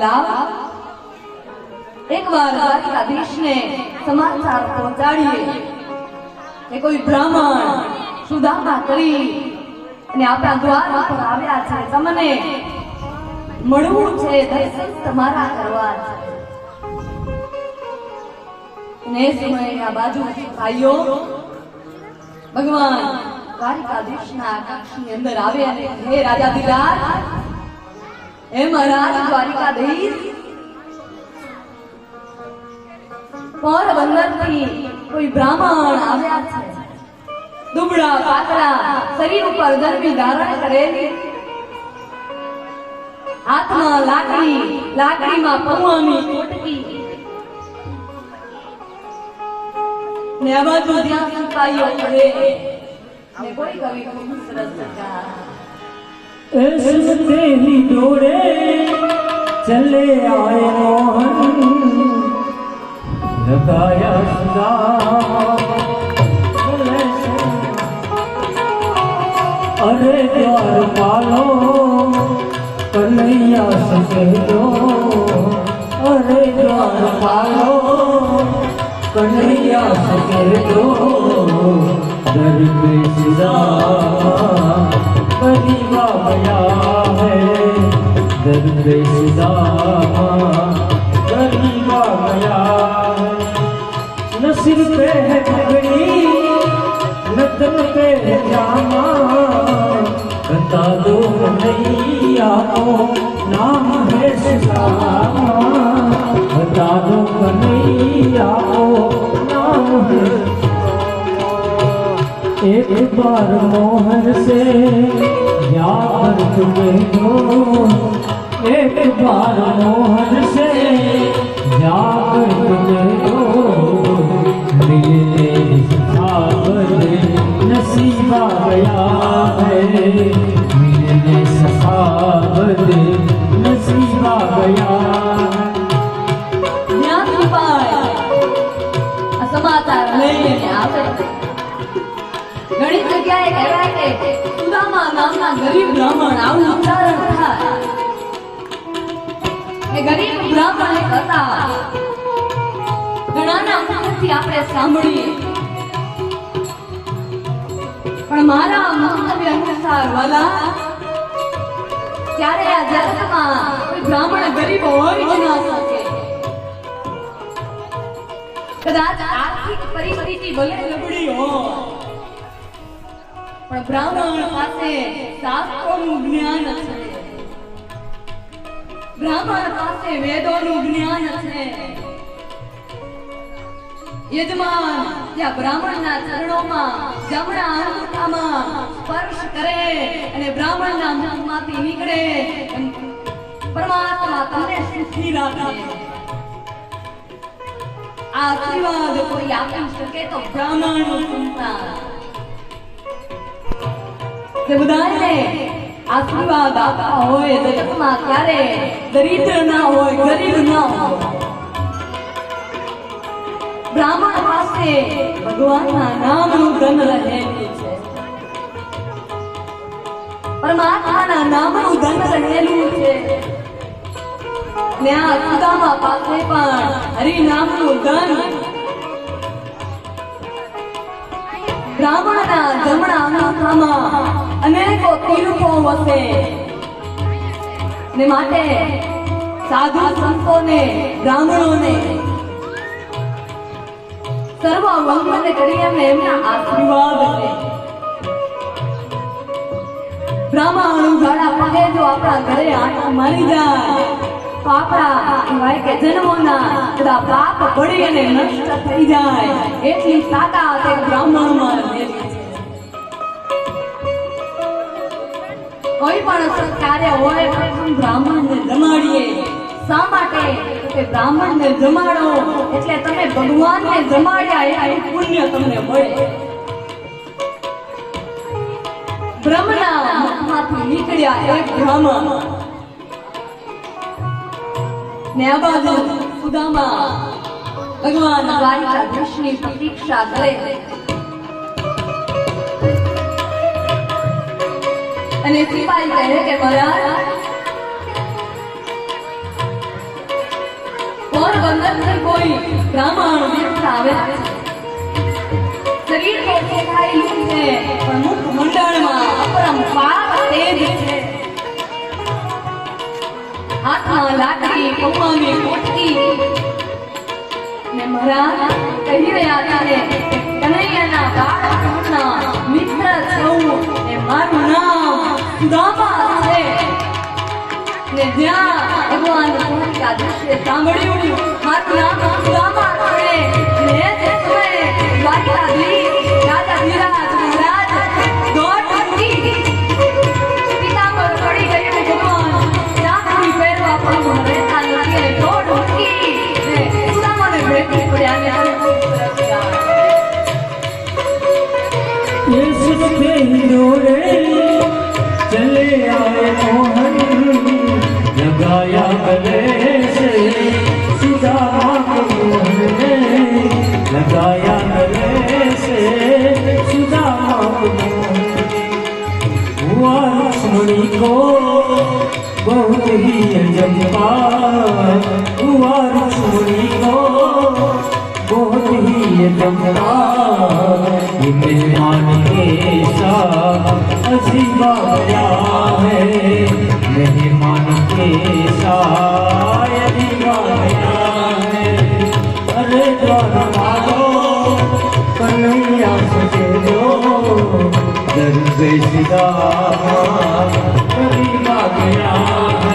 લાવ એકવાર દ્વારકાધીશને સમાચાર પહોંચાડીએ કે કોઈ બ્રાહ્મણ સુદામા કરી અને આપણા દ્વાર ઉપર આવ્યા છે. તમને મળવું છે, દર્શન તમારા કરવા છે. ને સમયે આ બાજુ ભાઈઓ, ભગવાન દ્વારિકાધીશના કક્ષની અંદર આવે અને હે રાજા દિલાર હે મહારાજ દ્વારિકાધીશ પોરબંદરથી કોઈ બ્રાહ્મણ આવ્યા છે. દુબળા પાતળા શરીર ઉપર ગરમી ધારણ કરેલી હાથમાં લાકડી, લાકડીમાં પૌવાની કોટકી. ને આ બાજુ જ્યાં સિપાહીઓ કરે ને કોઈ કવિ ખૂબ સરસ લગા તેની દોડે ચલે આય મોહન લગાયા સુદા અરે દ્વાર પાલો, કનૈયા સુખેલો અરે દ્વાર પાલો, કનૈયા સુખેલો દર સુદા कन्हैया सके दो दर पे सदा करीबा गया है दर पे सदा करीबा गया है न सिर पे है पगड़ी न तन पे है जामा बता दो कन्हैया को नाम है सुदामा एक बार मोहन से याद तुम्हें दो एक बार मोहन से याद तुम्हें दो मिलने सखावत नसीबा गया है मिलने सखावत नसीबा गया પણ મારા મંતવ્ય અનુસાર વાલા ત્યારે આ જગતમાં કોઈ ગરીબ હોય કદાચ આર્થિક પરિસ્થિતિ ભલે નબળી હોય. પણ બ્રાહ્મણ પાસે શાસ્ત્રોનું જ્ઞાન છે. બ્રાહ્મણ પાસે વેદોનું જ્ઞાન છે. યજમાન ત્યાં બ્રાહ્મણના ચરણોમાં જમણા અંગૂઠામાં સ્પર્શ કરે અને બ્રાહ્મણના મુખમાંથી નીકળે પરમાત્મા તમને સુખી રાખે આશીર્વાદ કોઈ આપી શકે તો બ્રાહ્મણ સંતાન. તે બધાને આશીર્વાદ આપતા હોય, જગતમાં ક્યારે દરિદ્ર ના હોય, ગરીબ ના હોય. બ્રાહ્મણ પાસે ભગવાનના નામનું ધન રહેલું છે. પરમાત્માના નામનું ધન રહેલું છે. આ સુદામા પાસે પણ હરિનામનું ધન બ્રાહ્મણના જમણા અંગૂઠામાં અનેકો તીર્થો વસે. ને માટે સાધુ સંતોને, બ્રાહ્મણોને સર્વ મંગલ કરી એમને એમના આશીર્વાદ છે બ્રાહ્મણ ઉઘાડા પગે જો આપણા ઘરે આટા મારી જાય. શા માટે? કે બ્રાહ્મણને જમાડો. એટલે તમે ભગવાનને જમાડ્યા પુણ્ય તમને મળે. બ્રહ્મના નીકળ્યા એક બ્રાહ્મણ. ને આ ભગવાન દ્વારિકાધીશની પ્રતીક્ષા કરે. અને સિપાહી કહે કે, મહારાજ અંદરથી કોઈ બ્રાહ્મણ છે. શરીર તો છે. લાકડી કોટકી ને મહારાજ કહી રહ્યા હતા ને, કનૈયાના બાળકના મિત્ર સૌ ને મારું નામ સુદામા છે. ને જ્યાં ભગવાન કોટકા દૃશ્ય સાંભળ્યું, મારું નામ સુદામા છે. ને सुनते ही रोड़े चले आए मोहन लगाया गले से सुदामा को मोहन ने लगाया गले से सुदामा को मोहन हुआ लक्ष्मणी को बहुत ही अजंपा हुआ लक्ष्मणी को बहुत ही अजंपा ये मेहमान के साथ अजीबा गया है मेहमान के साथ अजीबा गया है अरे द्वार मारो कन्हैया सजे दो दर्द सिदा करीबा गया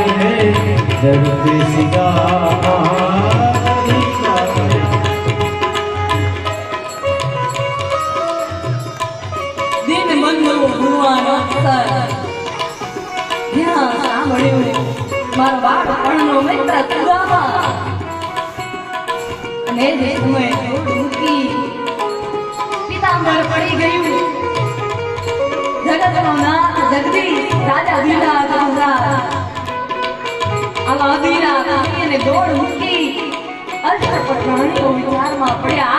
है दर्द सिदा પડી ગયું. જગતનો નાથ જગદીશ દોડ મૂકી અષ્ટપટ પ્રાણીઓ વિચારમાં પડ્યા.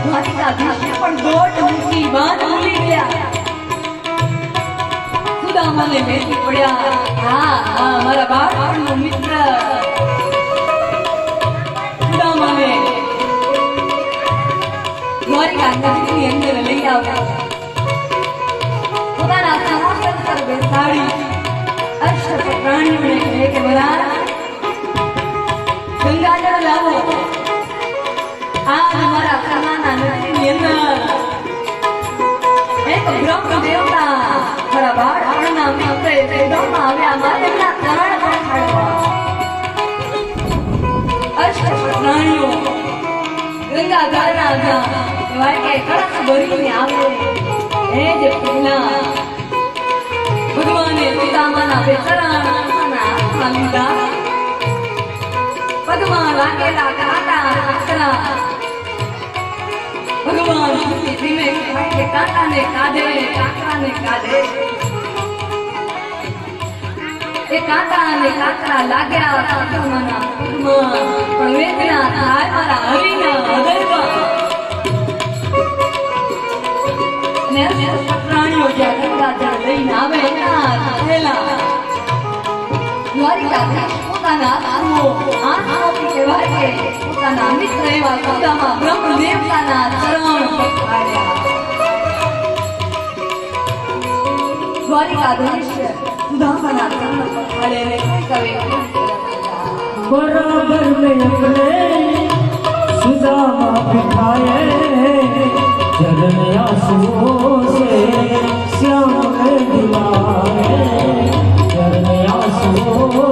જ દ્વારિકાધીશે પણ દોટ મૂકી બાંધ ભૂલી ગયા. સુદામાને બેસી પડ્યા. હા હા, મારા બાળપણનો મિત્ર. સુદામાને દ્વારિકા નગરીની અંદર લઈ આવ્યા. પોતાના સિંહાસન પર બેસાડી. અશ્વ પ્રાણીઓને કહે કે, મહારાજ, ગંગાજળ લાવો. આ અમારા ખાનાના નદીની અંદર એક બ્રહ્મ દેવતા મારા બાળપણના મિત્રે વેદોમાં આવ્યા મારે એમના ચરણ પખાડવા અષ્ટ પ્રાણીઓ ગંગા ગારના જા કહેવાય કે કળશ ભરીને આવે એ જ પહેલા ભગવાને પિતામાના બે ચરણ પોતાના હાથમાં લીધા પગમાં લાગેલા કાંટા કાંકરા ભગવાન ધીમે ધીમે કાકાને કાઢે કાકાને કાઢે. એ કાંટા અને કાંકરા લાગ્યા સાધુમાના પગમાં પણ વેદના થાય મારા હરિના હૃદયમાં. ને પ્રાણીઓ જ્યાં ગંગા જ્યાં લઈને આવે એના પહેલા દ્વારિકાધીશ. પોતાના આત્મો આત્મોપી કહેવાય કે પોતાના મિત્ર એવા પોતામાં બ્રહ્મ દેવતાના ચરણ દ્વારિકા ધનુષ્ય સુદામાના ચરણ પકડે કવે બરાબર મેં અપને સુદામા બિઠાયે ચરણ આંસુઓ સે શ્યામ દિલાવે ચરણ આંસુઓ